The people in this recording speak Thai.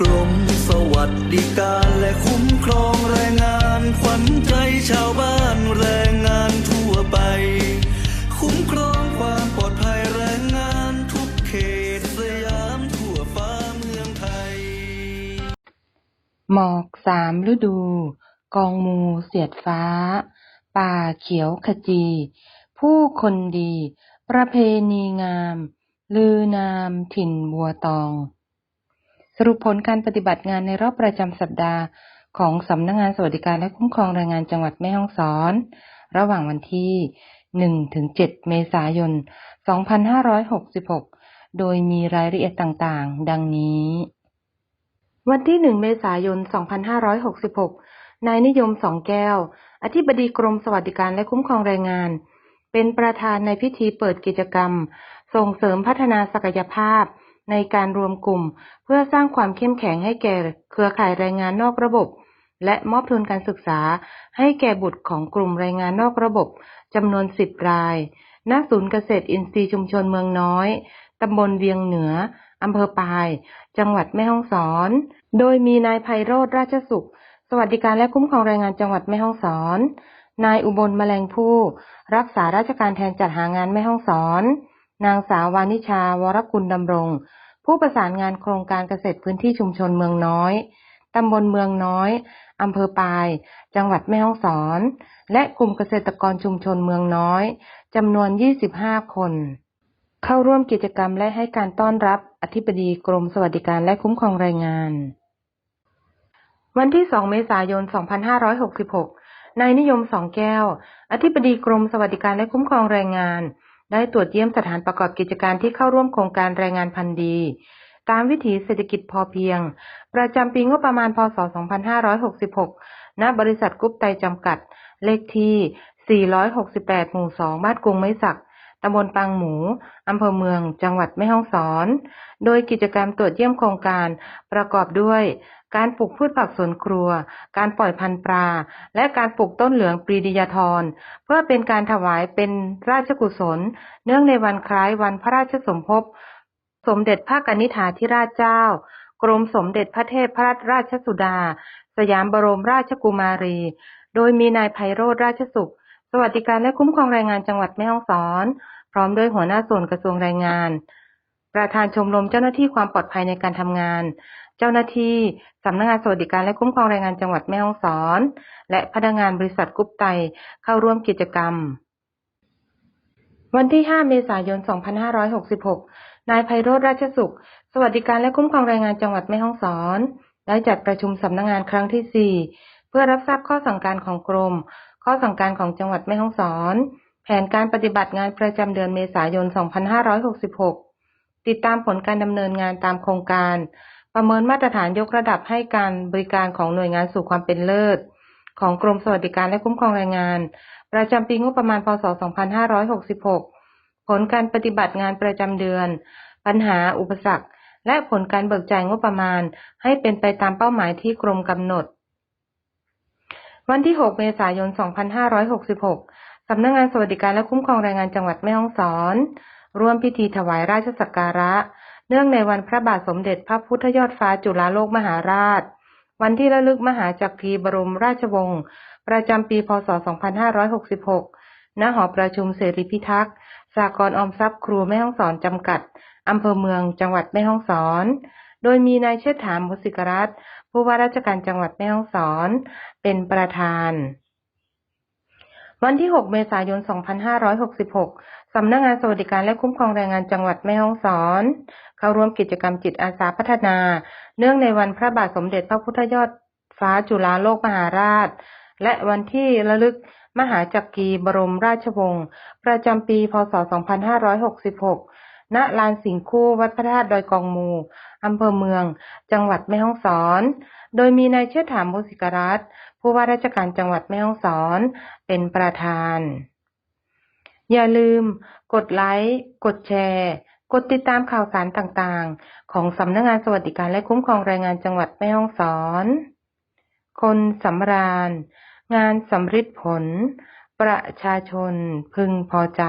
กรมสวัสดิการและคุ้มครองแรงงานขวัญใจชาวบ้านแรงงานทั่วไป คุ้มครองความปลอดภัยแรงงานทุกเขตสยามทั่วฟ้าเมืองไทย หมอกสามฤดู กองมูเสียดฟ้า ป่าเขียวขจี ผู้คนดี ประเพณีงาม ลือนามถิ่นบัวตอง สรุปผลการปฏิบัติงานในรอบประจำสัปดาห์ ของสำนักงานสวัสดิการและคุ้มครองแรงงานจังหวัดแม่ฮ่องสอน ระหว่างวันที่ 1-7 เมษายน 2566 โดยมีรายละเอียดต่างๆ ดังนี้ วันที่ 1 เมษายน 2566 นายนิยมสองแก้ว อธิบดีกรมสวัสดิการและคุ้มครองแรงงาน เป็นประธานในพิธีเปิดกิจกรรม ส่งเสริมพัฒนาศักยภาพ ในการรวมกลุ่ม เพื่อสร้างความเข้มแข็งให้แก่เครือข่ายแรงงานนอกระบบ และมอบทุนการศึกษา ให้แก่บุตรของกลุ่มแรงงานนอกระบบจำนวน 10 ราย ณ ศูนย์เกษตรอินทรีย์ชุมชนเมืองน้อย ตำบลเวียงเหนือ อำเภอปาย จังหวัดแม่ฮ่องสอน โดยมีนายไพโรธราชสุข สวัสดิการและคุ้มครองแรงงานจังหวัดแม่ฮ่องสอน นายอุบลแมลงผู้ รักษาราชการแทนจัดหางานแม่ฮ่องสอน นางสาววานิชาวรกุลดำรง ผู้ประสานงานโครงการเกษตรพื้นที่ชุมชนเมืองน้อยตำบลเมืองน้อยอำเภอปาย จังหวัดแม่ฮ่องสอน และกลุ่มเกษตรกรชุมชนเมืองน้อยจำนวน 25 คน เข้าร่วมกิจกรรมและให้การต้อนรับอธิบดีกรมสวัสดิการและคุ้มครองแรงงาน วันที่ 2 เมษายน 2566 นายนิยมสองแก้ว อธิบดีกรมสวัสดิการและคุ้มครองแรงงาน ได้ตรวจเยี่ยมสถานประกอบกิจการที่เข้าร่วมโครงการแรงงานพันธุ์ดี ตามวิถีเศรษฐกิจพอเพียง ประจำปีงบประมาณพศ 2566 ณ บริษัทกรุ๊ปไตจำกัด เลขที่ 468 หมู่ 2 บ้านกรุงไม้สัก ตำบลปางหมู อำเภอเมือง จังหวัดแม่ฮ่องสอน โดยกิจกรรมตรวจเยี่ยมโครงการประกอบด้วย การปลูกพืชผักสวนครัว การปล่อยพันธุ์ปลา และการปลูกต้นเหลืองปรีดียาธร เพื่อเป็นการถวายเป็นราชกุศล เนื่องในวันคล้ายวันพระราชสมภพ สมเด็จพระกนิษฐาธิราชเจ้า กรมสมเด็จพระเทพพระราชสุดา สยามบรมราชกุมารี โดยมีนายไพโรธราชสุข สวัสดิการและคุ้มครองแรงงานจังหวัดแม่ฮ่องสอน พร้อมด้วยหัวหน้าส่วนกระทรวงแรงงาน ประธานชมรมเจ้าหน้าที่ความปลอดภัยในการทำงาน เจ้าหน้าที่สำนักงานสวัสดิการและคุ้มครองแรงงานจังหวัดแม่ฮ่องสอน และพนักงานบริษัทกุ๊ปไตเข้าร่วมกิจกรรม วันที่ 5 เมษายน 2566 นายไพโรธราชสุข สวัสดิการและคุ้มครองแรงงานจังหวัดแม่ฮ่องสอนได้จัดประชุมสำนักงานครั้งที่ 4 เพื่อรับทราบข้อสั่งการของกรม ข้อสั่งการของจังหวัดแม่ฮ่องสอน แผนการปฏิบัติงานประจำเดือนเมษายน 2566 ติดตามผลการดำเนินงานตามโครงการ ประเมินมาตรฐานยกระดับให้การบริการของหน่วยงานสู่ความเป็นเลิศ ของกรมสวัสดิการและคุ้มครองแรงงาน ประจำปีงบประมาณ พศ 2566 ผลการปฏิบัติงานประจำเดือน ปัญหาอุปสรรค และผลการเบิกจ่ายงบประมาณ ให้เป็นไปตามเป้าหมายที่กรมกำหนด วันที่ 6 เมษายน 2566 สำนักงานสวัสดิการและคุ้มครองแรงงานจังหวัดแม่ฮ่องสอน ร่วมพิธีถวายราชสักการะ เนื่องในวันพระบาทสมเด็จพระพุทธยอดฟ้าจุฬาโลกมหาราช วันที่ระลึกมหาจักรีบรมราชวงศ์ประจำปี พศ 2566 ณ หอประชุมเสรีพิทักษ์สากลออมทรัพย์ครูแม่ฮ่องสอนจำกัด อำเภอเมืองจังหวัดแม่ฮ่องสอน โดยมีนายเชษฐามุสิกรัตผู้ว่าราชการจังหวัดแม่ฮ่องสอน เป็นประธาน วันที่ 6 เมษายน 2566 สำนักงานสวัสดิการและคุ้มครองแรงงานจังหวัดแม่ฮ่องสอน เข้าร่วมกิจกรรมจิตอาสาพัฒนา เนื่องในวันพระบาทสมเด็จพระพุทธยอดฟ้าจุฬาโลกมหาราช และวันที่ระลึกมหาจักรีบรมราชวงศ์ประจำปี พศ 2566 ณลานสิงคู่วัดพระธาตุดอยกองมูอำเภอเมือง จังหวัดแม่ฮ่องสอน โดยมีนายเชษฐามุสิกรัตผู้ว่าราชการจังหวัดแม่ฮ่องสอน เป็นประธาน อย่าลืม กดไลค์ กดแชร์ กดติดตามข่าวสารต่างๆ ของสำนักงานสวัสดิการและคุ้มครองแรงงานจังหวัดแม่ฮ่องสอน คนสำราญ งานสำริดผล ประชาชนพึงพอใจ